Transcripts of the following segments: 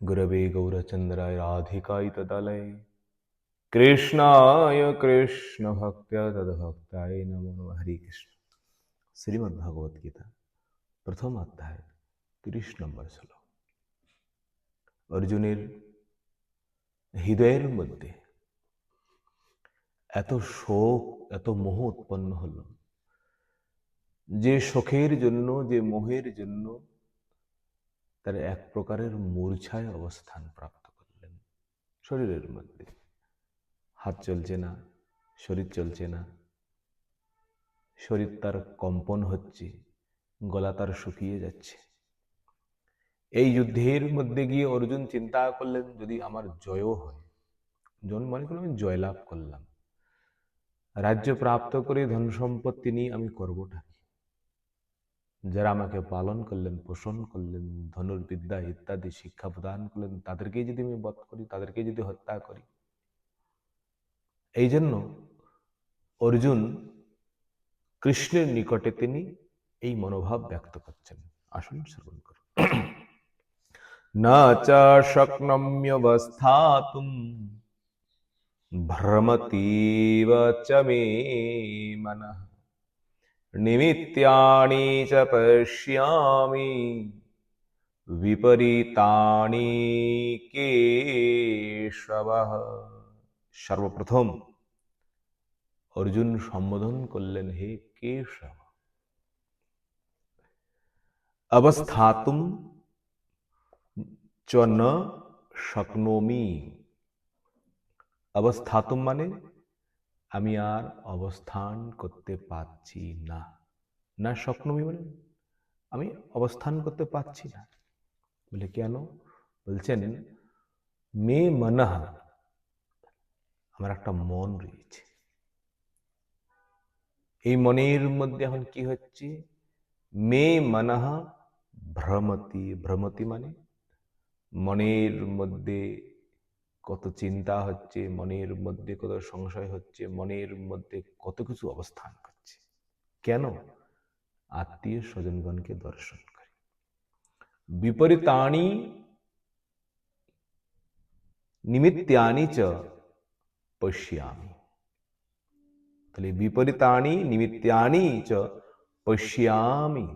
गुरवे गौरचन्द्राय राधिकाय तदालय কৃষ্ণায় কৃষ্ণ ভক্ত্য তদ্ভক্তায় নমো নমঃ হরে কৃষ্ণ শ্রীমদ্ ভগবত গীতা প্রথম অধ্যায় তিরিশ নম্বর শ্লোক অর্জুনের হৃদয়ের মধ্যে এত শোক এত মোহ উৎপন্ন হল যে শোকের জন্য যে মোহের জন্য তার এক প্রকারের মূর্ছায় অবস্থান প্রাপ্ত করলেন। শরীরের মধ্যে। হাত চলছে না, শরীর চলছে না। শরীর তার কম্পন হচ্ছে, গলা তার শুকিয়ে যাচ্ছে। এই যুদ্ধের মধ্যে গিয়ে অর্জুন চিন্তা করলেন, যদি আমার জয়ও হয়। জন মনে করলাম আমি জয়লাভ করলাম। রাজ্য প্রাপ্ত করে ধন সম্পত্তি নিয়ে আমি করবোটা। যারা আমাকে পালন করলেন, পোষণ করলেন, ধনুর্বিদ্যা ইত্যাদি শিক্ষা প্রদান করলেন, তাদেরকেই যদি আমি বধ করি তাদেরকে যদি হত্যা করি। এই জন্য অর্জুন কৃষ্ণের নিকটে তিনি এই মনোভাব ব্যক্ত করছেন। আসুন শ্রবণ করুন। না চা শক্নম্যবস্থাতুম ভ্রমতীব চ মে মনঃ নিমিত্যানি চ পশ্যামি বিপরীতানি কেশবঃ সর্বপ্রথম অর্জুন সম্বোধন করলেন, হে কেশব অবস্থাতুম চ ন শক্নোমি। অবস্থাতুম মানে? আমি আর অবস্থান করতে পারছি না। না স্বপ্নমি মানে আমি অবস্থান করতে পারছি না। বলে কেন? বলছেন, মে মনহ আমার একটা মন রয়েছে। এই মনের মধ্যে এখন কি হচ্ছে? মে মনহ ভ্রমতি। ভ্রমতি মানে মনের মধ্যে কত চিন্তা হচ্ছে, মনের মধ্যে কত সংশয় হচ্ছে, মনের মধ্যে কত কিছু অবস্থান করছে। কেন? আত্মীয় স্বজনগণকে দর্শন করে। বিপরীতানি নিমিত্তানি চ পশ্যামি তাহলে বিপরীতানি নিমিত্তানি চ পশ্যামি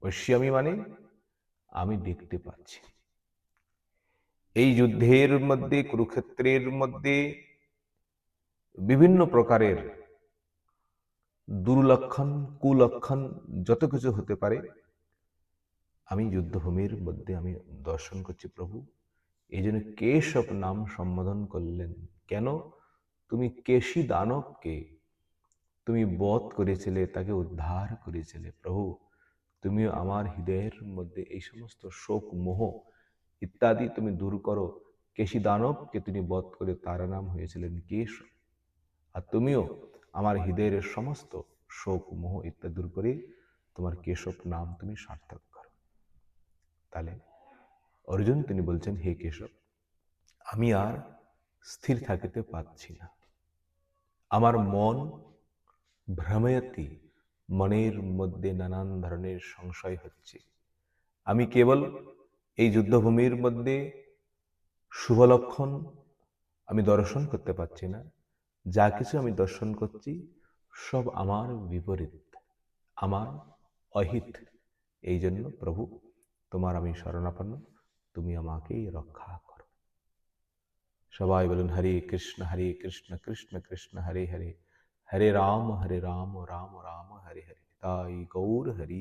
পশ্যামি মানে আমি দেখতে পাচ্ছি। এই যুদ্ধের মধ্যে, কুরুক্ষেত্রের মধ্যে বিভিন্ন প্রকারের দুর্লক্ষণ, কুলক্ষণ যত কিছু হতে পারে, আমি যুদ্ধভূমির মধ্যে আমি দর্শন করছি প্রভু। এই জন্য কেশব নাম সম্বোধন করলেন, কেন? তুমি কেশী দানবকে তুমি বধ করেছিলে, তাকে উদ্ধার করেছিলে প্রভু। তুমি আমার হৃদয়ের মধ্যে এই সমস্ত শোক মোহ ইত্যাদি তুমি দূর করো। কেশী দানবকে তিনি বধ করে তার নাম হয়েছিলেন কেশ আর তুমিও আমার হৃদয়ের সমস্ত শোক, মোহ ইত্যাদি দূর করে তোমার কেশব নাম তুমি সার্থক করো। তাহলে অর্জুন তিনি বলছেন, হে কেশব, আমি আর স্থির থাকিতে পারছি না। আমার মন ভ্রময়তি, মনের মধ্যে নানান ধরনের সংশয় হচ্ছে। আমি কেবল এই যুদ্ধভূমির মধ্যে শুভ লক্ষণ আমি দর্শন করতে পারছি না। যা কিছু আমি দর্শন করছি, সব আমার বিপরীত, আমার অহিত। এই জন্য প্রভু, তোমার আমি শরণাপন্ন, তুমি আমাকেই রক্ষা করো। সবাই বলুন, হরে কৃষ্ণ হরে কৃষ্ণ কৃষ্ণ কৃষ্ণ, হরে হরে হরে রাম হরে রাম রাম রাম, হরে হরে, তাই গৌর, হরি